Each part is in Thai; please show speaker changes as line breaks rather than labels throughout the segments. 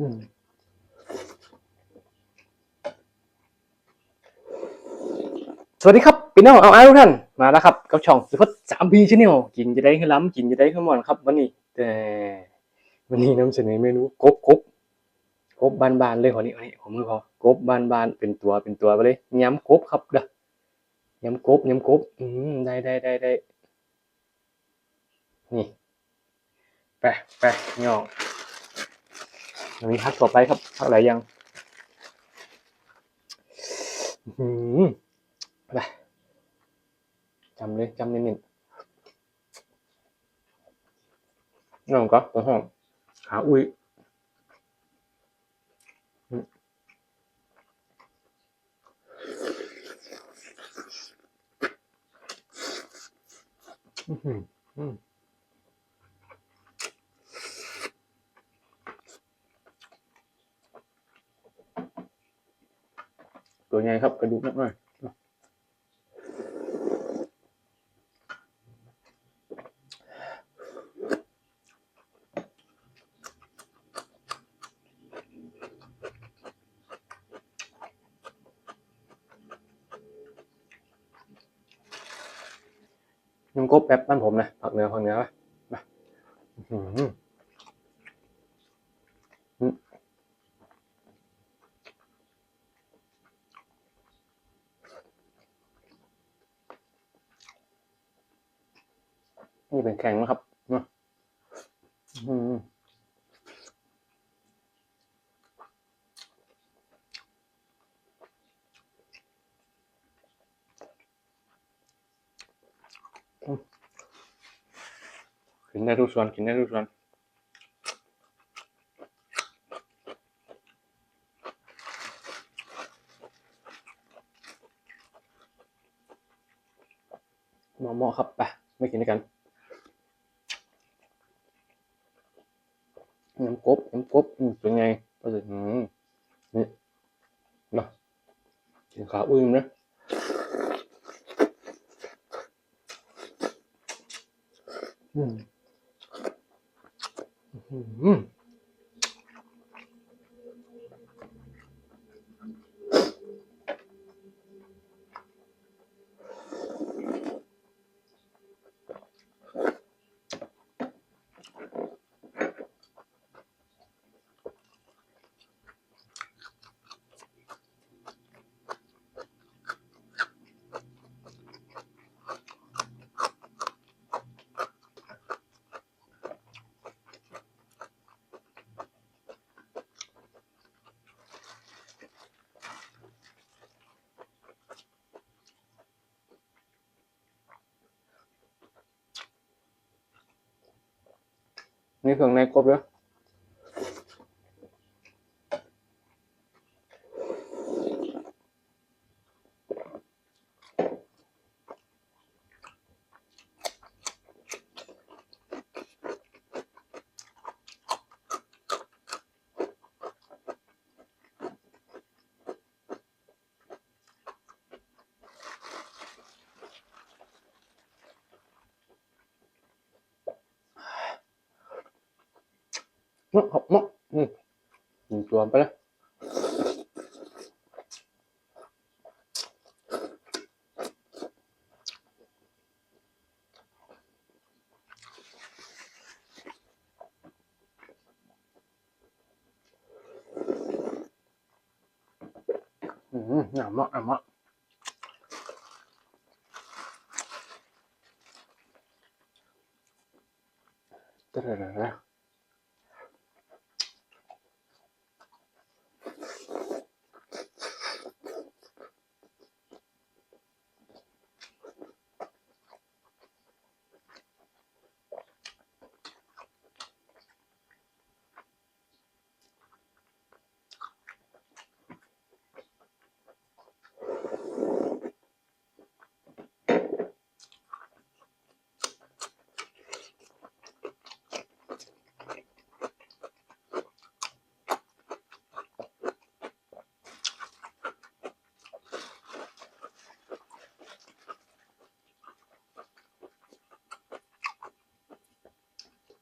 สวัสดีครับพี่น้องเอาไอ้ทุกท่านมาแล้วครับกับช่องสุพัฒสามพีชแนลกินจะได้ขึ้นล้ำกินจะได้ขึ้นมอนครับ วันนี้แต่วันนี้นำเสนอเมนูกบกบกบบานๆเลยขอนี้ขอนี้ขอมือพอกบบานๆเป็นตัวเป็นตัวไปเลยย้ำกบครับเด้อย้ำกบย้ำกบอืมได้ได้ได้ได้นี่ไปไปย่อง อันนี้พักต่อไปครับพักอะไรยังอืมไปจำเลยจำเน้นๆน้องก็ตัวหอมขาอุ้ยอื้อหืออืม ตัวใหญ่ครับกระดูกนิดหน่อยยังกบแบบบ้านผมนะผักเหนือผักเหนือปะมาอื้อหืออืม นี่เป็นแข็งนะครับมาอื้อหือกินได้ทุกส่วนกินได้ทุกส่วนเหมาะครับไปไม่กินด้วยกัน น้ำกบน้ำกบอืมเป็นไนี่เนเครื่องในครบแล้ว เนาะเนาะอืมกินตัวไปเลยอืมหนามากหนามากเด้อเด้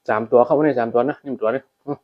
สามตัวเข้าไปในสามตัวนะนี่มันตัวนี้อืม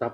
ตา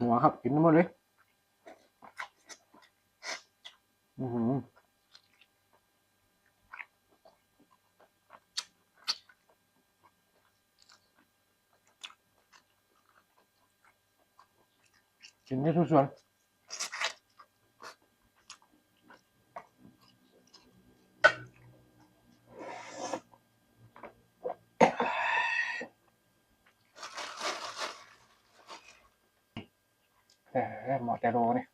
หัวครับ กินทั้งหมดเลย อือหือกินได้ทุกส่วน เออหมอแต่โลเนี่ย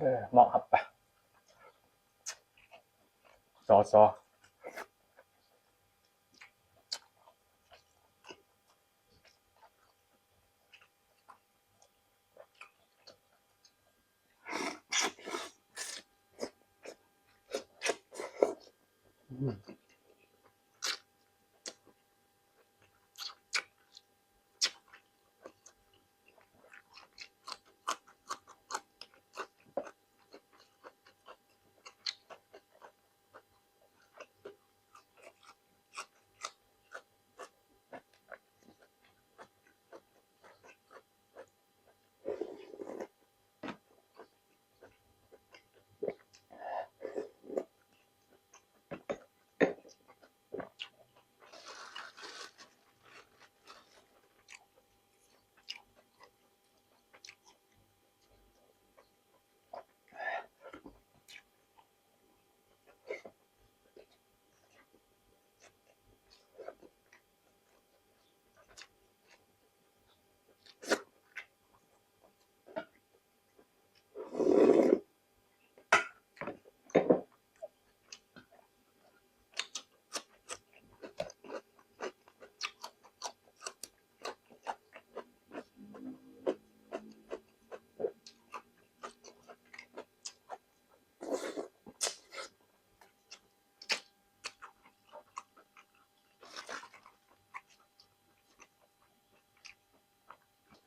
เออเหมาะครับไปซอซออืม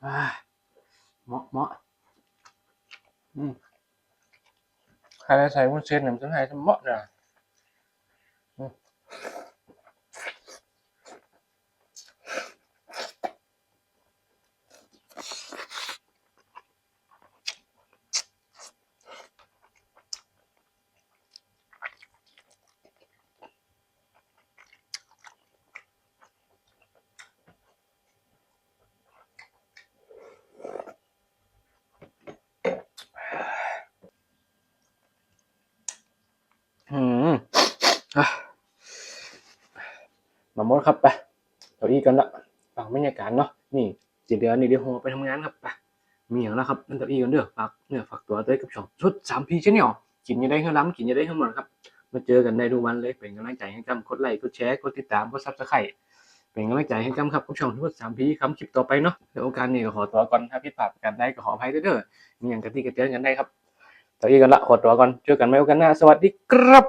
อ่าเหมาะเหมาะอืมใครจะใส่วุ้นเส้นเนี่ยมันจะให้เหมาะนะอืม อะ มามดครับไปเก้าอี้กันละฟังบรรยากาศเนาะนี่จีเดือนนี่เดี๋ยวโฮไปทำงานครับไปมีอย่างแล้วครับนั่นเก้าอี้กันเด้อฝากเนื้อฝากตัวด้วยกับช่องชุดสามพีชแนลกินยังได้ข้าล้ำกินยังได้ข้าหมดครับมาเจอกันได้ทุกวันเลยเป็นกำลังใจให้กำกดไลค์กดแชร์กดติดตามกดซับสไครต์เป็นกำลังใจให้กำครับกับช่องทุกสามพีคำคลิปต่อไปเนาะเดี๋ยวโอกาสนี้ก็ขอตัวก่อนถ้าผิดพลาดประกันได้ก็ขออภัยเด้อมีอย่างกระติกกระเตือนกันได้ครับตอนนี้กันละขอตัวก่อนเจอกันใหม่โอกาสหน้าสวัสดีครับ